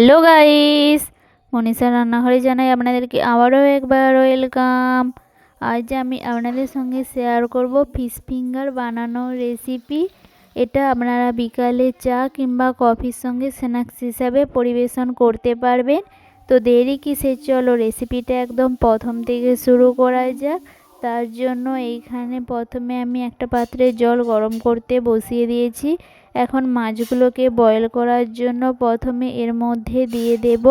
Hello guys, Manisha রান্নাঘরে জানাই আপনাদেরকে আবারও একবার ওয়েলকাম। আজ আমি আপনাদের সঙ্গে শেয়ার করব ফিশ ফিঙ্গার বানানোর রেসিপি এটা আপনারা বিকালে চা কিংবা কফির সঙ্গে স্ন্যাক্স হিসাবে পরিবেশন করতে পারবেন। তো দেরি কিসের? চলো রেসিপিটা একদম প্রথম থেকে শুরু করা যাক। তার জন্য এইখানে প্রথমে আমি একটা পাত্রে জল গরম করতে বসিয়ে দিয়েছি। এখন মাছগুলোকে বয়েল করার জন্য প্রথমে এর মধ্যে দিয়ে দেব।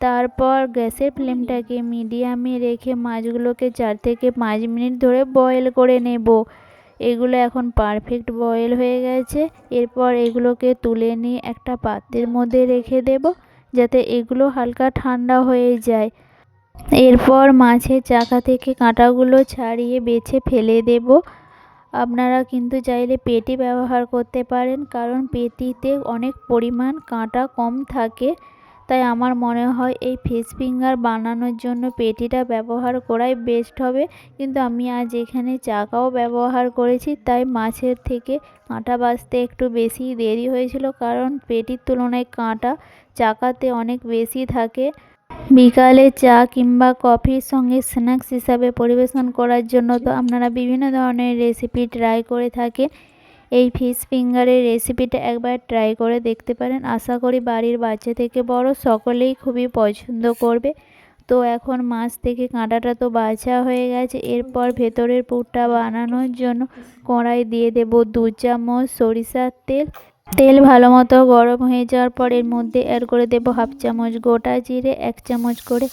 তারপর গ্যাসের ফ্লেমটাকে মিডিয়ামে রেখে মাছগুলোকে চার থেকে পাঁচ মিনিট ধরে বয়েল করে নেব। এগুলো এখন পারফেক্ট বয়েল হয়ে গেছে। এরপর এগুলোকে তুলে নিয়ে একটা পাত্রের মধ্যে রেখে দেব, যাতে এগুলো হালকা ঠান্ডা হয়ে যায়। এরপর মাছের চাকা থেকে কাঁটাগুলো ছাড়িয়ে বেছে ফেলে দেব। আপনারা কিন্তু চাইলে পেটি ব্যবহার করতে পারেন, কারণ পেটিতে অনেক পরিমাণ কাঁটা কম থাকে। তাই আমার মনে হয় এই ফিশ ফিঙ্গার বানানোর জন্য পেটিটা ব্যবহার করাই বেস্ট হবে। কিন্তু আমি আজ এখানে চাকাও ব্যবহার করেছি, তাই মাছের থেকে কাঁটা বাছতে একটু বেশি দেরি হয়েছিল, কারণ পেটির তুলনায় কাঁটা চাকাতে অনেক বেশি থাকে। বিকালে চা কিংবা কফির সঙ্গে স্ন্যাক্স হিসাবে পরিবেশন করার জন্য তো আপনারা বিভিন্ন ধরনের রেসিপি ট্রাই করে থাকেন। এই ফিশ ফিঙ্গারের রেসিপিটা একবার ট্রাই করে দেখতে পারেন। আশা করি বাড়ির বাচ্চা থেকে বড় সকলেই খুবই পছন্দ করবে। তো এখন মাছ থেকে কাঁটাটা তো বাছা হয়ে গেছে। এরপর ভেতরের পুরটা বানানোর জন্য কড়াই দিয়ে দেব দু চামচ সরিষার তেল তেল ভালো মতো গরম হয়ে যাওয়ার পর এর মধ্যে অ্যাড করে দেব হাফ চামচ গোটা জিরে, এক চামচ করে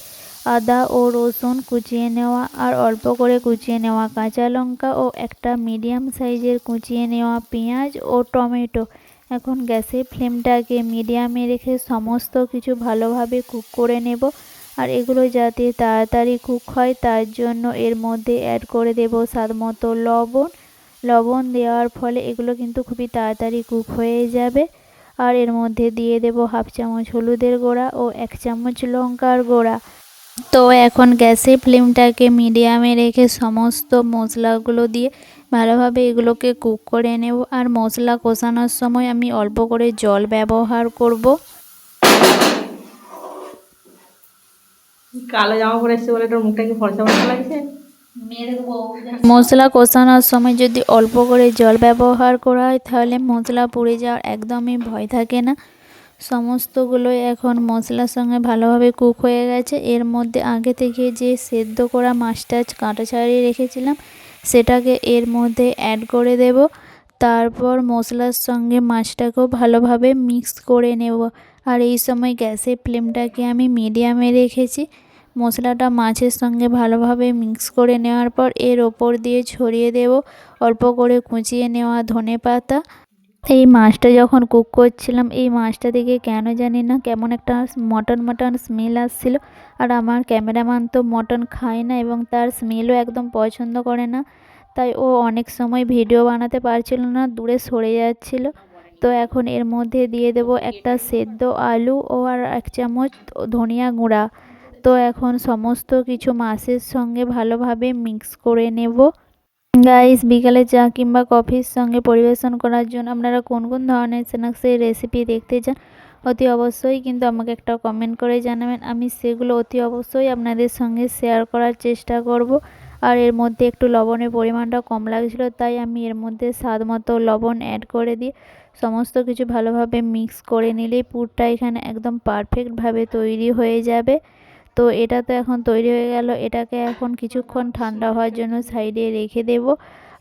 আদা ও রসুন কুচিয়ে নেওয়া আর অল্প করে কুচিয়ে নেওয়া কাঁচা লঙ্কা ও একটা মিডিয়াম সাইজের কুচিয়ে নেওয়া পেঁয়াজ ও টমেটো। এখন গ্যাসের ফ্লেমটাকে মিডিয়ামে রেখে সমস্ত কিছু ভালোভাবে কুক করে নেব আর এগুলো যাতে তাড়াতাড়ি কুক হয় তার জন্য এর মধ্যে অ্যাড করে দেব স্বাদ মতো লবণ লবণ দেওয়ার ফলে এগুলো কিন্তু খুবই তাড়াতাড়ি কুক হয়ে যাবে। আর এর মধ্যে দিয়ে দেব হাফ চামচ হলুদের গোড়া ও এক চামচ লঙ্কার গোড়া। তো এখন গ্যাসের ফ্লেমটাকে মিডিয়ামে রেখে সমস্ত মশলাগুলো দিয়ে ভালোভাবে এগুলোকে কুক করে নেব। আর মশলা কষানোর সময় আমি অল্প করে জল ব্যবহার করব। কালো জামা পরে এসছে বলে তোর মুখটা কি ফর্সা ফর্সা লাগছে? মশলা কষানোর সময় যদি অল্প করে জল ব্যবহার করা হয়, তাহলে মশলা পুড়ে যাওয়ার একদমই ভয় থাকে না। সমস্তগুলোই এখন মশলার সঙ্গে ভালোভাবে কুক হয়ে গেছে। এর মধ্যে আগে থেকে যে সেদ্ধ করা মাছটা কাঁটা ছাড়িয়ে রেখেছিলাম, সেটাকে এর মধ্যে অ্যাড করে দেব। তারপর মশলার সঙ্গে মাছটাকেও ভালোভাবে মিক্স করে নেব। আর এই সময় গ্যাসের ফ্লেমটাকে আমি মিডিয়ামে রেখেছি। মশলাটা মাছের সঙ্গে ভালোভাবে মিক্স করে নেওয়ার পর এর ওপর দিয়ে ছড়িয়ে দেব। অল্প করে কুচিয়ে নেওয়া ধনে পাতা। এই মাছটা যখন কুক করছিলাম, এই মাছটা থেকে কেন জানি না, কেমন একটা মটন মটন স্মেল আসছিল। আর আমার ক্যামেরাম্যান তো মটন খায় না এবং তার স্মেলও একদম পছন্দ করে না। তাই ও অনেক সময় ভিডিও বানাতে পারছিল না, দূরে সরে যাচ্ছিল। তো এখন এর মধ্যে দিয়ে দেব একটা সেদ্ধ আলু ও আর এক চামচ ধনিয়া গুঁড়া। তো এখন সমস্ত কিছু মাছের সঙ্গে ভালোভাবে মিক্স করে নেব। গাইস বিকালে চা কিংবা কফির সঙ্গে পরিবেশন করার জন্য আপনারা কোন কোন ধরনের স্ন্যাক্সের রেসিপি দেখতে চান, অতি অবশ্যই কিন্তু আমাকে একটা কমেন্ট করে জানাবেন। আমি সেগুলো অতি অবশ্যই আপনাদের সঙ্গে শেয়ার করার চেষ্টা করব। আর এর মধ্যে একটু লবণের পরিমাণটা কম লাগছিল, তাই আমি এর মধ্যে স্বাদ মতো লবণ অ্যাড করে দিয়ে সমস্ত কিছু ভালোভাবে মিক্স করে নিলেই পুরটা এখানে একদম পারফেক্টভাবে তৈরি হয়ে যাবে। তো এটা তো এখন তৈরি হয়ে গেল। এটাকে এখন কিছুক্ষণ ঠান্ডা হওয়ার জন্য সাইডে রেখে দেব।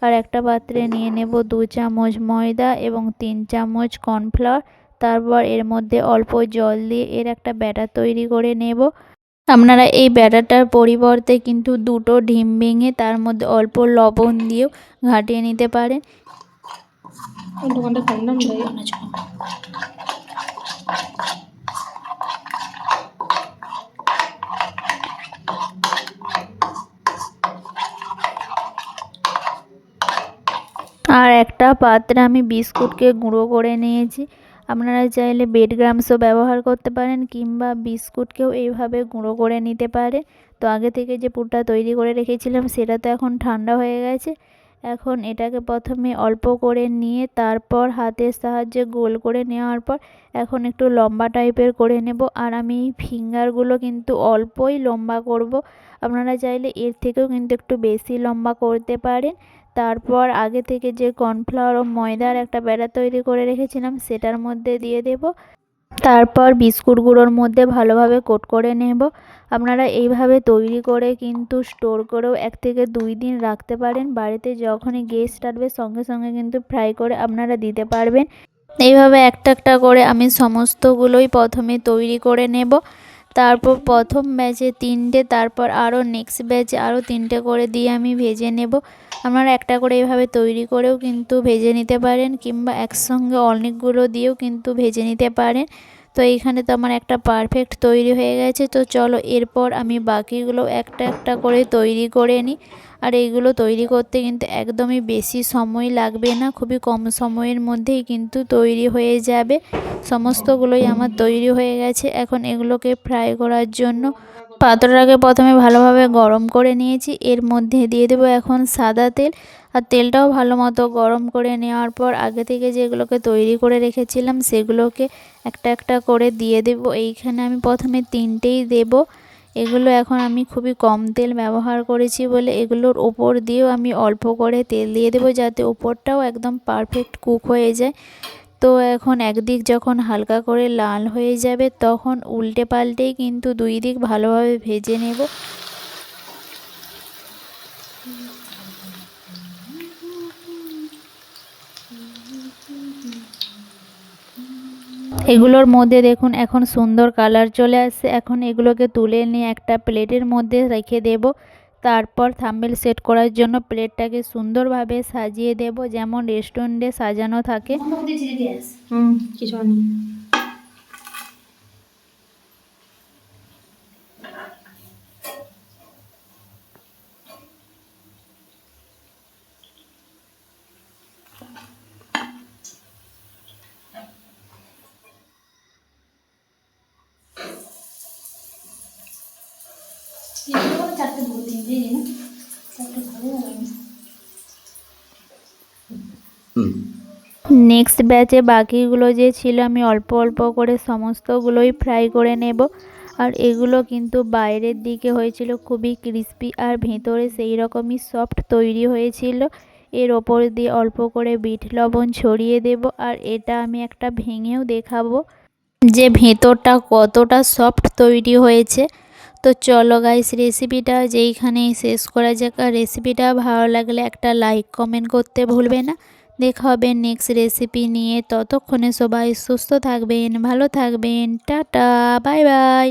আর একটা পাত্রে নিয়ে নেব দু চামচ ময়দা এবং তিন চামচ কর্নফ্লাওয়ার। তারপর এর মধ্যে অল্প জল দিয়ে এর একটা ব্যাটার তৈরি করে নেব। আপনারা এই ব্যাটারটার পরিবর্তে কিন্তু দুটো ডিম ভেঙে তার মধ্যে অল্প লবণ দিয়েও ঘাটিয়ে নিতে পারেন। দোকানটা কম দাম দেয় আর একটা পাত্রে আমি বিস্কুটকে গুঁড়ো করে নিয়েছি। আপনারা চাইলে বেড গ্রামসও ব্যবহার করতে পারেন কিংবা বিস্কুটকেও এইভাবে গুঁড়ো করে নিতে পারে তো আগে থেকে যে পুরটা তৈরি করে রেখেছিলাম সেটা তো এখন ঠান্ডা হয়ে গেছে। এখন এটাকে প্রথমে অল্প করে নিয়ে তারপর হাতের সাহায্যে গোল করে নেওয়ার পর এখন একটু লম্বা টাইপের করে নেব। আর আমি ফিঙ্গারগুলো কিন্তু অল্পই লম্বা করব। আপনারা চাইলে এর থেকেও কিন্তু একটু বেশি লম্বা করতে পারেন। তারপর আগে থেকে যে কর্নফ্লাওয়ার ও ময়দার একটা বেড়া তৈরি করে রেখেছিলাম, সেটার মধ্যে দিয়ে দেব। তারপর বিস্কুট গুঁড়োর মধ্যে ভালোভাবে কোট করে নেব। আপনারা এইভাবে তৈরি করে কিন্তু স্টোর করেও এক থেকে দুই দিন রাখতে পারেন। বাড়িতে যখনই গেস্ট আসবে, সঙ্গে সঙ্গে কিন্তু ফ্রাই করে আপনারা দিতে পারবেন। এইভাবে একটা একটা করে আমি সমস্তগুলোই প্রথমে তৈরি করে নেব। তারপর প্রথম ব্যাচে তিনটে, তারপর আরও নেক্সট ব্যাচে আরও তিনটে করে দিয়ে আমি ভেজে নেব। আপনারা একটা করে এভাবে তৈরি করেও কিন্তু ভেজে নিতে পারেন কিংবা একসঙ্গে অনেকগুলো দিয়েও কিন্তু ভেজে নিতে পারেন। তো এইখানে তো আমার একটা পারফেক্ট তৈরি হয়ে গেছে। তো চলো এরপর আমি বাকিগুলো একটা একটা করে তৈরি করে নিই। আর এইগুলো তৈরি করতে কিন্তু একদমই বেশি সময় লাগবে না, খুবই কম সময়ের মধ্যেই কিন্তু তৈরি হয়ে যাবে। সমস্তগুলোই আমার তৈরি হয়ে গেছে। এখন এগুলোকে ফ্রাই করার জন্য পাত্রটাকে প্রথমে ভালোভাবে গরম করে নিয়েছি। এর মধ্যে দিয়ে দেবো এখন সাদা তেল। আর তেলটাও ভালো মতো গরম করে নেওয়ার পর আগে থেকে যেগুলোকে তৈরি করে রেখেছিলাম সেগুলোকে একটা একটা করে দিয়ে দেব। এইখানে আমি প্রথমে তিনটেই দেব। এগুলো এখন আমি খুবই কম তেল ব্যবহার করেছি বলে এগুলোর ওপর দিয়েও আমি অল্প করে তেল দিয়ে দেবো যাতে ওপরটাও একদম পারফেক্ট কুক হয়ে যায়। তো এখন একদিক যখন হালকা করে লাল হয়ে যাবে, তখন উল্টে পাল্টেই কিন্তু দুই দিক ভালোভাবে ভেজে নেব। এগুলোর মধ্যে দেখুন, এখন সুন্দর কালার চলে আসছে। এখন এগুলোকে তুলে নিয়ে একটা প্লেটের মধ্যে রেখে দেব। তারপর থাম্বেল সেট করার জন্য প্লেটটাকে সুন্দরভাবে সাজিয়ে দেব যেমন রেস্টুরেন্টে সাজানো থাকে। নেক্সট ব্যাচে বাকিগুলো যে ছিল, আমি অল্প অল্প করে সমস্তগুলোই ফ্রাই করে নেব। আর এগুলো কিন্তু বাইরের দিকে হয়েছিল, খুবই ক্রিস্পি আর ভেতরে সেই রকমই সফট তৈরি হয়েছিল। এর ওপর দিয়ে অল্প করে বিট লবণ ছড়িয়ে দেব আর এটা আমি একটা ভেঙেও দেখাবো। যে ভেতরটা কতটা সফট তৈরি হয়েছে তো চলো গাইস রেসিপিটা যেইখানেই শেষ করা যাক। আর রেসিপিটা ভালো লাগলে একটা লাইক কমেন্ট করতে ভুলবে না। দেখা হবে নেক্সট রেসিপি নিয়ে। ততক্ষণে সবাই সুস্থ থাকবেন, ভালো থাকবেন। Tata bye bye